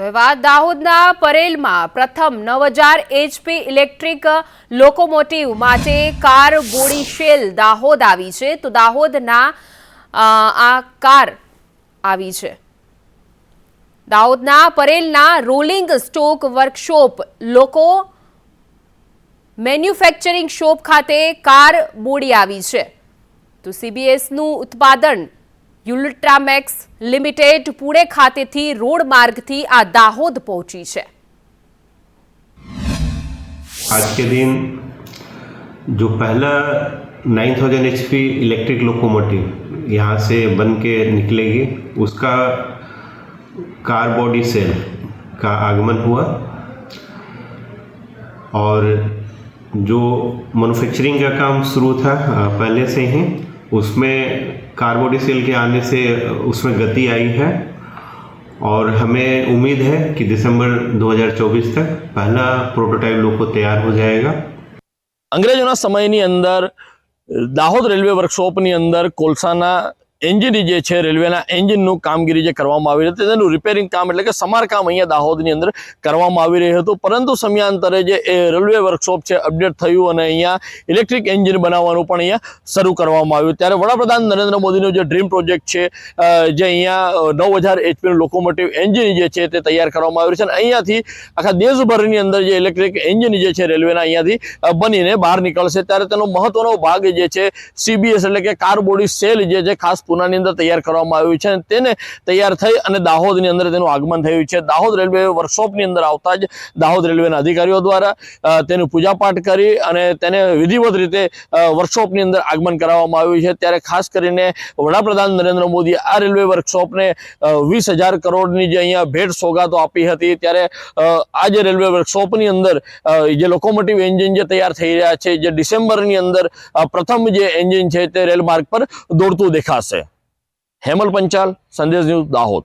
તો એવા દાહોદના પરેલમાં પ્રથમ નવ હજાર એચપી ઇલેક્ટ્રિક લોકોમોટિવ માટે કાર બોડી શેલ દાહોદ આવી છે. તો દાહોદના આ કાર આવી છે. દાહોદના પરેલના rolling stock workshop loco manufacturing shop ખાતે કાર બોડી આવી છે. તો સીબીએસનું ઉત્પાદન યુલ્ટ્રામેક્સ લિમિટેડ પુણે ખાતેથી રોડ માર્ગથી આ દાહોદ પહોંચી છે आज के दिन जो पहला 9000 एच पी इलेक्ट्रिक लोकोमोटिव यहाँ से बन के निकलेगी उसका कार बॉडी सेल का आगमन हुआ और जो मैन्युफैक्चरिंग का काम शुरू था अ, पहले से ही उसमें कार बॉडी सेल के आने से उसमें गति आई है और हमें उम्मीद है कि दिसंबर 2024 तक पहला प्रोटोटाइप लोको तैयार हो जाएगा અંગ્રેજોના સમયની અંદર દાહોદ રેલવે વર્કશોપની અંદર કોલસાના એન્જિન જે છે, રેલવેના એન્જિનનું કામગીરી જે કરવામાં આવી હતી, તેનું રિપેરિંગ કામ એટલે કે સમારકામ અહીંયા દાહોદની અંદર કરવામાં આવી રહ્યું હતું. પરંતુ સમયાંતરે જે એ રેલવે વર્કશોપ છે અપડેટ થયું અને અહીંયા ઇલેક્ટ્રિક એન્જિન બનાવવાનું પણ અહીંયા શરૂ કરવામાં આવ્યું. ત્યારે વડાપ્રધાન નરેન્દ્ર મોદીનો જે ડ્રીમ પ્રોજેક્ટ છે જે અહીંયા નવ હજાર એચપીનું લોકોમોટિવ એન્જિન જે છે, તે તૈયાર કરવામાં આવ્યું છે અને અહીંયાથી આખા દેશભરની અંદર જે ઇલેક્ટ્રિક એન્જિન જે છે, રેલવેના અહીંયાથી બનીને બહાર નીકળશે. ત્યારે તેનો મહત્વનો ભાગ જે છે સીબીએસ એટલે કે કાર બોડી સેલ જે છે, ખાસ પૂનાની અંદર તૈયાર કરવામાં આવ્યું છે તેને તૈયાર થઈ અને દાહોદની અંદર તેનું આગમન થયું છે. દાહોદ રેલવે વર્કશોપની અંદર આવતા જ દાહોદ રેલવેના અધિકારીઓ દ્વારા તેનું પૂજાપાઠ કરી અને તેને વિધિવત રીતે વર્કશોપની અંદર આગમન કરાવવામાં આવ્યું છે. ત્યારે ખાસ કરીને વડાપ્રધાન નરેન્દ્ર મોદી આ રેલવે વર્કશોપને વીસ કરોડની જે અહીંયા ભેટ સોગાતો આપી હતી, ત્યારે આ જે રેલવે વર્કશોપની અંદર જે લોકોમોટિવ એન્જિન જે તૈયાર થઈ રહ્યા છે, જે ડિસેમ્બરની અંદર પ્રથમ જે એન્જિન છે તે રેલ માર્ગ પર દોડતું દેખાશે. હેમલ પંચાલ સંદેશ ન્યૂઝ દાહોદ.